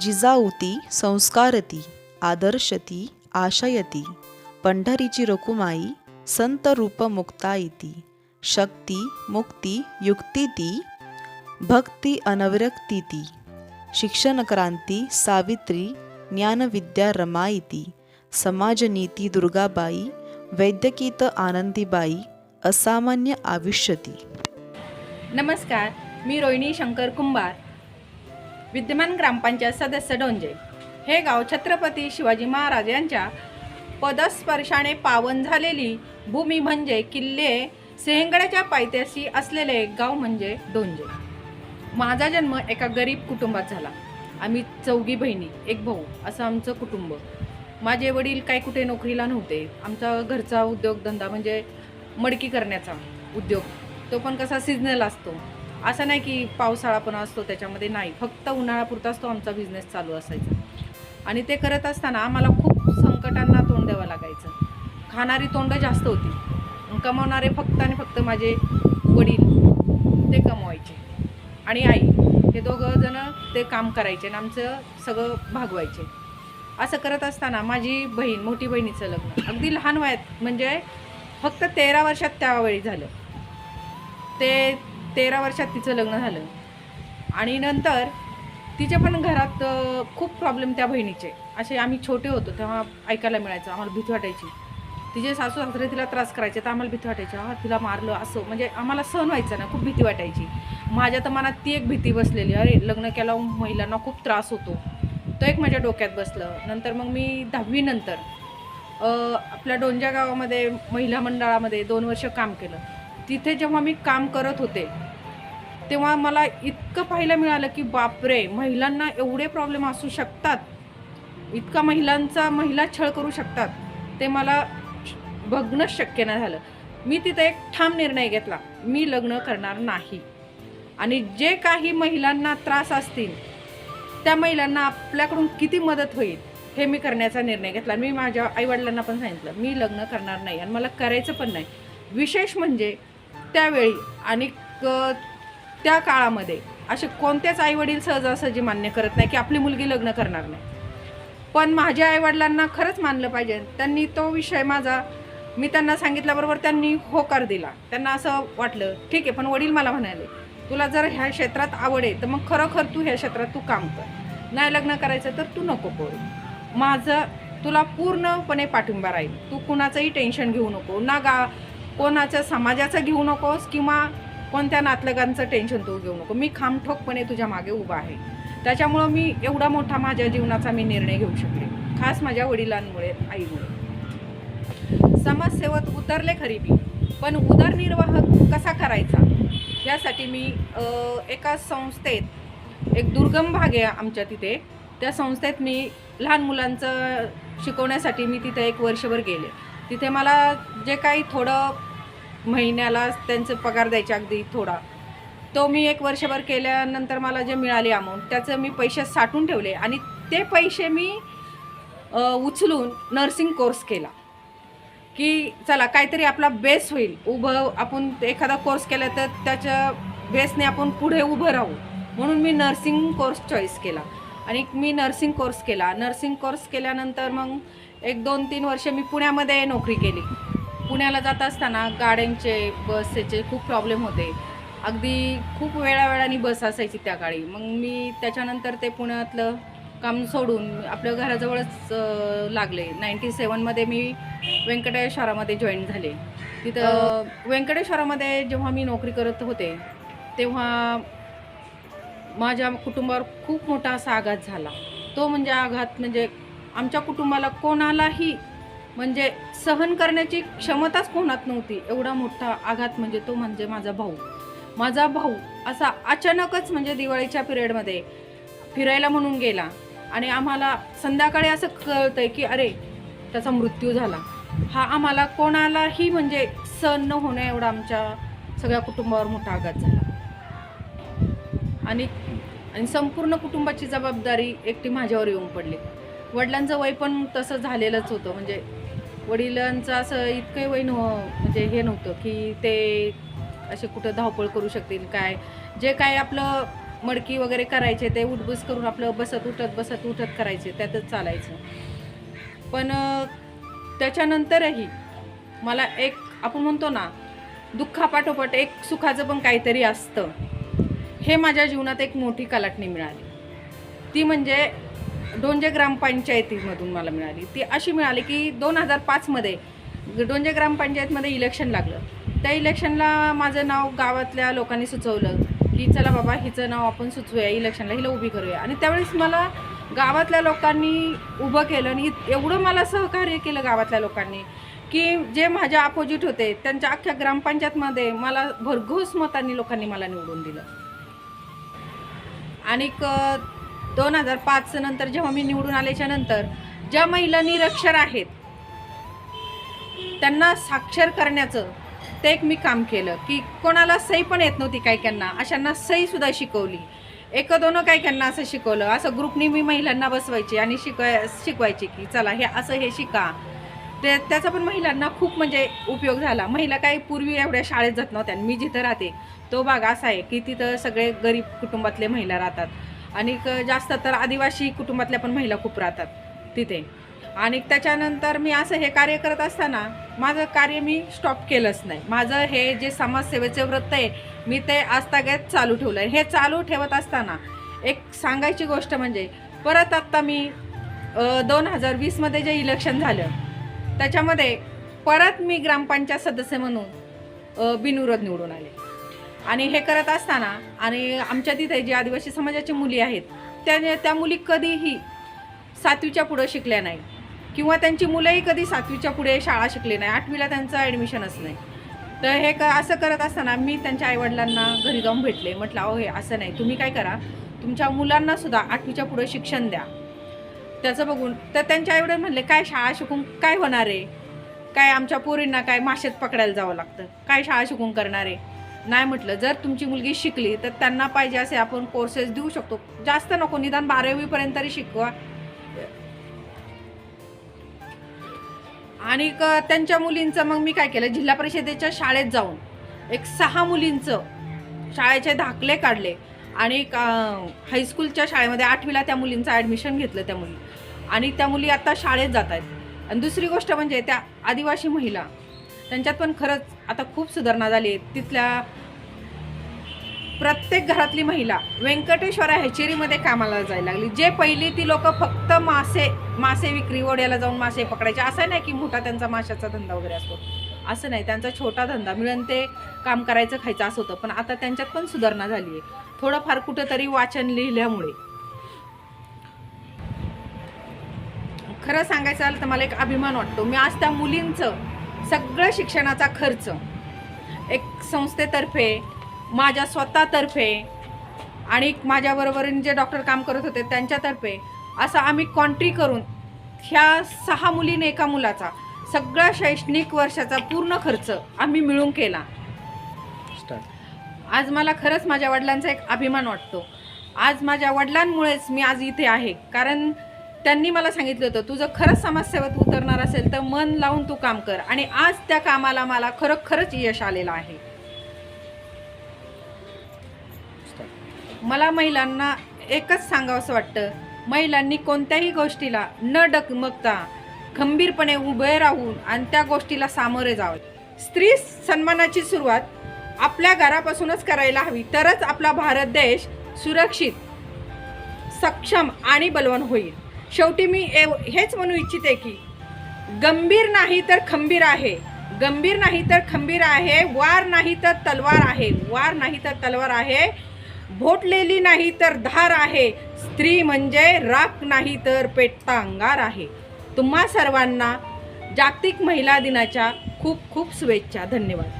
जिजाऊती संस्कारती आदर्शती आशयती पंढरीची रकुमाई संत रूप मुक्ताईती शक्ती मुक्ती युक्तिती भक्ती अनविरक्ती ती क्रांती सावित्री ज्ञानविद्या रमायती समाजनीती दुर्गाबाई वैद्यकीत आनंदीबाई असामान्य आयुष्यती नमस्कार मी रोहिणी शंकर कुंभार विद्यमान ग्रामपंचायत सदस्य डोंजे. हे गाव छत्रपती शिवाजी महाराज यांच्या पदस्पर्शाने पावन झालेली भूमी म्हणजे किल्ले सिंहगडाच्या पायथ्याशी असलेले गाव म्हणजे डोंजे. माझा जन्म एका गरीब कुटुंबात झाला. आम्ही चौघी बहिणी एक भाऊ असं आमचं कुटुंब. माझे वडील काही कुठे नोकरीला नव्हते. आमचा घरचा उद्योगधंदा म्हणजे मडकी करण्याचा उद्योग. तो पण कसा सिजनल असतो. असं नाही की पावसाळा पण असतो त्याच्यामध्ये नाही. फक्त उन्हाळ्यापुरताच तो आमचा बिझनेस चालू असायचा. आणि ते करत असताना आम्हाला खूप संकटांना तोंड द्यावं लागायचं. खाणारी तोंड जास्त होती. कमावणारे फक्त आणि फक्त माझे वडील ते कमवायचे. आणि आई हे दोघं जण ते काम करायचे आणि आमचं सगळं भागवायचे. असं करत असताना माझी बहीण मोठी बहिणीचं लग्न. अगदी लहान वयात म्हणजे फक्त तेरा वर्षात त्यावेळी झालं. ते तेरा वर्षात तिचं लग्न झालं. आणि नंतर तिच्या पण घरात खूप प्रॉब्लेम त्या बहिणीचे. असे आम्ही छोटे होतो तेव्हा ऐकायला मिळायचं आम्हाला भीती वाटायची. तिचे सासू सासरे तिला त्रास करायचे तर आम्हाला भीती वाटायची हा तिला मारलं असं. म्हणजे आम्हाला सहन व्हायचं ना खूप भीती वाटायची. माझ्या तर मनात ती एक भीती बसलेली अरे लग्न केल्यावर महिलांना खूप त्रास होतो. तो एक माझ्या डोक्यात बसलं. नंतर मग मी दहावीनंतर आपल्या डोंजा गावामध्ये महिला मंडळामध्ये दोन वर्ष काम केलं. तिथे जेव्हा मी काम करत होते तेव्हा मला इतकं पाहायला मिळालं की बापरे महिलांना एवढे प्रॉब्लेम असू शकतात. इतका महिलांचा महिला छळ करू शकतात. ते मला बघणंच शक्य नाही झालं. मी तिथं एक ठाम निर्णय घेतला. मी लग्न करणार नाही. आणि जे काही महिलांना त्रास असतील त्या महिलांना आपल्याकडून किती मदत होईल हे मी करण्याचा निर्णय घेतला. मी माझ्या आईवडिलांना पण सांगितलं मी लग्न करणार नाही आणि मला करायचं पण नाही. विशेष म्हणजे त्यावेळी आणि क- त्या काळामध्ये असे कोणत्याच आईवडील सहजासहजी मान्य करत नाही की आपली मुलगी लग्न करणार नाही. पण माझ्या आईवडिलांना खरंच मानलं पाहिजे. त्यांनी तो विषय माझा मी त्यांना सांगितल्याबरोबर त्यांनी होकार दिला. त्यांना असं वाटलं ठीक आहे पण वडील मला म्हणाले तुला जर ह्या क्षेत्रात आवड आहे तर मग खरोखर तू ह्या क्षेत्रात तू काम कर. नाही लग्न करायचं तर तू नको करू. माझं तुला पूर्णपणे पाठिंबा राहील. तू कुणाचंही टेन्शन घेऊ नको. ना गा कोणाचं समाजाचं घेऊ नकोस किंवा कोणत्या नातलगांचं टेन्शन तू घेऊ नको. मी खामठोकपणे तुझ्या मागे उभा आहे. त्याच्यामुळं मी एवढा मोठा माझ्या जीवनाचा मी निर्णय घेऊ शकले. खास माझ्या वडिलांमुळे आईमुळे. समाजसेवत उतरले खरी मी. पण उदरनिर्वाह कसा करायचा? यासाठी मी एका संस्थेत एक दुर्गम भाग आहे आमच्या तिथे. त्या संस्थेत मी लहान मुलांचं शिकवण्यासाठी मी तिथे एक वर्षभर गेले. तिथे मला जे काही थोडं महिन्याला त्यांचं पगार द्यायचे अगदी थोडा तो मी एक वर्षभर केल्यानंतर मला जे मिळाले अमाऊंट त्याचं मी पैसे साठून ठेवले आणि ते पैसे मी उचलून नर्सिंग कोर्स केला. की चला काहीतरी आपला बेस होईल. उभं आपण एखादा कोर्स केला तर त्याच्या बेसने आपण पुढे उभं राहू. म्हणून मी नर्सिंग कोर्स चॉईस केला. आणि मी नर्सिंग कोर्स केला. नर्सिंग कोर्स केल्यानंतर मग एक दोन तीन वर्ष मी पुण्यामध्ये नोकरी केली. पुण्याला जात असताना गाड्यांचे बसचे खूप प्रॉब्लेम होते. अगदी खूप वेळावेळाने बस असायची त्या काळी. मग मी त्याच्यानंतर ते पुण्यातलं काम सोडून आपल्या घराजवळच लागले. नाईन्टी सेवनमध्ये मी व्यंकटेश्वरामध्ये जॉईन झाले. तिथं व्यंकटेश्वरामध्ये जेव्हा मी नोकरी करत होते तेव्हा माझ्या कुटुंबावर खूप मोठा असा आघात झाला. तो म्हणजे आघात म्हणजे आमच्या कुटुंबाला कोणालाही म्हणजे सहन करण्याची क्षमताच कोणात नव्हती. एवढा मोठा आघात म्हणजे तो म्हणजे माझा भाऊ. माझा भाऊ असा अचानकच म्हणजे दिवाळीच्या पिरियडमध्ये फिरायला म्हणून गेला. आणि आम्हाला संध्याकाळी असं कळतंय की अरे त्याचा मृत्यू झाला. हा आम्हाला कोणालाही म्हणजे सण न होण्या एवढा आमच्या सगळ्या कुटुंबावर मोठा आघात झाला. आणि आणि संपूर्ण कुटुंबाची जबाबदारी एकटी माझ्यावर येऊन पडली. वडिलांचं वय पण तसं झालेलंच होतं. म्हणजे वडिलांचं असं इतकं वय नव्ह म्हणजे हे नव्हतं की ते असे कुठं धावपळ करू शकतील काय? जे काय आपलं मडकी वगैरे करायचे ते उठबूस करून आपलं बसत उठत बसत उठत करायचे त्यातच चालायचं. पण त्याच्यानंतरही मला एक आपण म्हणतो ना दुःखापाठोपाठ एक सुखाचं पण काहीतरी असतं. हे माझ्या जीवनात एक मोठी कलाटणी मिळाली. ती म्हणजे डोंजे ग्रामपंचायतीमधून मला मिळाली. ती अशी मिळाली की दोन हजार पाचमध्ये डोंजे ग्रामपंचायतमध्ये इलेक्शन लागलं. त्या इलेक्शनला माझं नाव गावातल्या लोकांनी सुचवलं. की चला बाबा हिचं नाव आपण सुचवूया इलेक्शनला हिला उभी करूया. आणि त्यावेळेस मला गावातल्या लोकांनी उभं केलं आणि एवढं मला सहकार्य केलं गावातल्या लोकांनी की जे माझ्या अपोजिट होते त्यांच्या अख्ख्या ग्रामपंचायतमध्ये मला भरघोस मतांनी लोकांनी मला निवडून दिलं. आणि दोन हजार पाच नंतर जेव्हा मी निवडून आल्याच्यानंतर ज्या महिला निरक्षर आहेत त्यांना साक्षर करण्याचं ते एक मी काम केलं की कोणाला सही पण येत नव्हती कायक्यांना अशांना सहीसुद्धा शिकवली. एक दोन त्यांना असं शिकवलं. असं ग्रुपनी मी महिलांना बसवायची आणि शिकवाय शिकवायची की चला हे असं हे शिका. ते त्याचा पण महिलांना खूप म्हणजे उपयोग झाला. महिला काही पूर्वी एवढ्या शाळेत जात नव्हत्या आणि मी जिथं राहते तो भाग असा आहे की तिथं सगळे गरीब कुटुंबातले महिला राहतात. आणि क- जास्त तर आदिवासी कुटुंबातल्या पण महिला खूप राहतात तिथे. आणि त्याच्यानंतर मी असं हे कार्य करत असताना माझं कार्य मी स्टॉप केलंच नाही. माझं हे जे समाजसेवेचे वृत्त आहे मी ते आजतागत चालू ठेवलं आहे हे चालू ठेवत असताना एक सांगायची गोष्ट म्हणजे परत आत्ता मी दोन हजार वीसमध्ये जे इलेक्शन झालं त्याच्यामध्ये परत मी ग्रामपंचायत सदस्य म्हणून बिनविरोध निवडून आले. आणि हे करत असताना आणि आमच्या तिथे जे आदिवासी समाजाची मुली आहेत त्या त्या मुली कधीही सातवीच्या पुढं शिकल्या नाही किंवा त्यांची मुलंही कधी सातवीच्या पुढे शाळा शिकली नाही आठवीला त्यांचं ॲडमिशनच नाही. तर हे क असं करत असताना मी त्यांच्या आईवडिलांना घरी जाऊन भेटले. म्हटलं अहो हे असं नाही. तुम्ही काय करा? तुमच्या मुलांनासुद्धा आठवीच्या पुढे शिक्षण द्या. त्याचं बघून तर त्यांच्या आईवडील म्हणले काय शाळा शिकून काय होणार आहे? काय आमच्या पोरींना काय माशेत पकडायला जावं लागतं? काय शाळा शिकून करणार आहे? नाही म्हटलं जर तुमची मुलगी शिकली तर त्यांना पाहिजे असे आपण कोर्सेस देऊ शकतो. जास्त नको निदान बारावीपर्यंत तरी शिकवा. आणि क- त्यांच्या मुलींचं मग मी काय केलं? जिल्हा परिषदेच्या शाळेत जाऊन एक सहा मुलींचं शाळेचे दाखले काढले. आणि का- हायस्कूलच्या शाळेमध्ये आठवीला त्या मुलींचं ॲडमिशन घेतलं त्या मुली. आणि त्या मुली आता शाळेत जात आहेत. आणि दुसरी गोष्ट म्हणजे त्या आदिवासी महिला त्यांच्यात पण खरंच आता खूप सुधारणा झाली आहे. तिथल्या प्रत्येक घरातली महिला व्यंकटेश्वरा हेचेरीमध्ये कामाला जायला लागली. जे पहिली ती लोक फक्त मासे मासे विक्री ओढ्याला जाऊन मासे पकडायचे. असं नाही की मोठा त्यांचा माशाचा धंदा वगैरे असतो. असं नाही. त्यांचा छोटा धंदा. मिळून ते काम करायचं खायचं असं होतं. पण आता त्यांच्यात पण सुधारणा झाली आहे. थोडंफार कुठंतरी वाचन लिहिल्यामुळे. खरं सांगायचं झालं तर मला एक अभिमान वाटतो. मी आज त्या मुलींचं सगळं शिक्षणाचा खर्च एक संस्थेतर्फे माझ्या स्वतःतर्फे आणि माझ्याबरोबर जे डॉक्टर काम करत होते त्यांच्यातर्फे असं आम्ही कॉन्ट्री करून ह्या सहा मुलीने एका मुलाचा सगळा शैक्षणिक वर्षाचा पूर्ण खर्च आम्ही मिळून केला. आज मला खरंच माझ्या वडिलांचा एक अभिमान वाटतो. आज माझ्या वडिलांमुळेच मी आज इथे आहे. कारण त्यांनी मला सांगितलं होतं तुझं खरंच समाजसेवेत उतरणार असेल तर मन लावून तू काम कर. आणि आज त्या कामाला मला खरं खरंच यश आलेलं आहे. मला महिलांना एकच सांगावंसं वाटतं. महिलांनी कोणत्याही गोष्टीला न डगमगता खंबीरपणे उभे राहून आणि त्या गोष्टीला सामोरे जावे. स्त्री सन्मानाची सुरुवात आपल्या घरापासूनच करायला हवी तरच आपला भारत देश सुरक्षित सक्षम आणि बलवान होईल. शेवटी मी एव हेच म्हणू इच्छिते की गंभीर नाही तर खंबीर आहे. गंभीर नाही तर खंबीर आहे वार नाही तर तलवार आहे. वार नाही तर तलवार आहे भोटलेली नाही तर धार आहे. स्त्री म्हणजे राख नाही तर पेटता अंगार आहे. तुम्हा सर्वांना जागतिक महिला दिनाच्या खूप खूप शुभेच्छा. धन्यवाद.